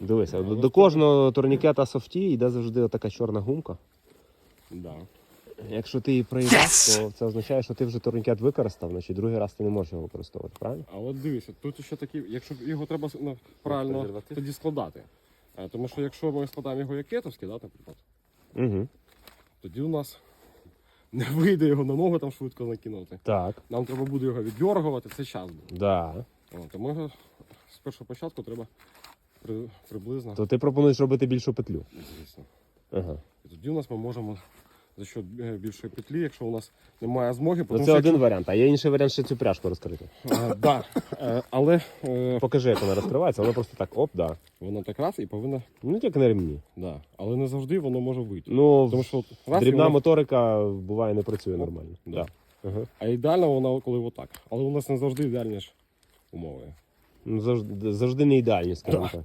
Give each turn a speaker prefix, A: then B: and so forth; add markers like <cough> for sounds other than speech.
A: Дивися, до, до кожного турнікета софті йде завжди така чорна гумка.
B: Да.
A: Якщо ти її проїдеш, то це означає, що ти вже турнікет використав, значить другий раз ти не можеш його використовувати, правильно?
B: А от дивися, тут ще такі, якщо його треба ну, правильно
A: презерватив?
B: тоді складати. А, тому що якщо ми складаємо його як кетовський, да, наприклад,
A: Угу.
B: тоді у нас <laughs> не вийде його на ногу там швидко накинути.
A: Так.
B: Нам треба буде його віддергувати, це час буде.
A: Да.
B: О, тому його з першого початку треба при, приблизно,
A: То ти пропонуєш робити більшу петлю.
B: звісно.
A: Ага.
B: І тоді у нас ми можемо за счет е, більшої петлі, якщо у нас немає змоги,
A: Ну, це
B: що
A: один варіант, а є інший варіант ще цю пряжку розкрити.
B: Да, е, але е,
A: Покажи, як вона розкривається, вона просто так оп, да.
B: воно так раз і повинна.
A: Ну як на ремні.
B: Да. Але не завжди воно може вийти.
A: Ну,
B: Тому що от раз і
A: дрібна
B: воно-
A: моторика буває не працює нормально.
B: Да.
A: Да. Ага.
B: А ідеально вона коли отак. Але у нас не завжди ідеальні ж умови.
A: Ну, завжди, завжди не ідеальні, скажімо так.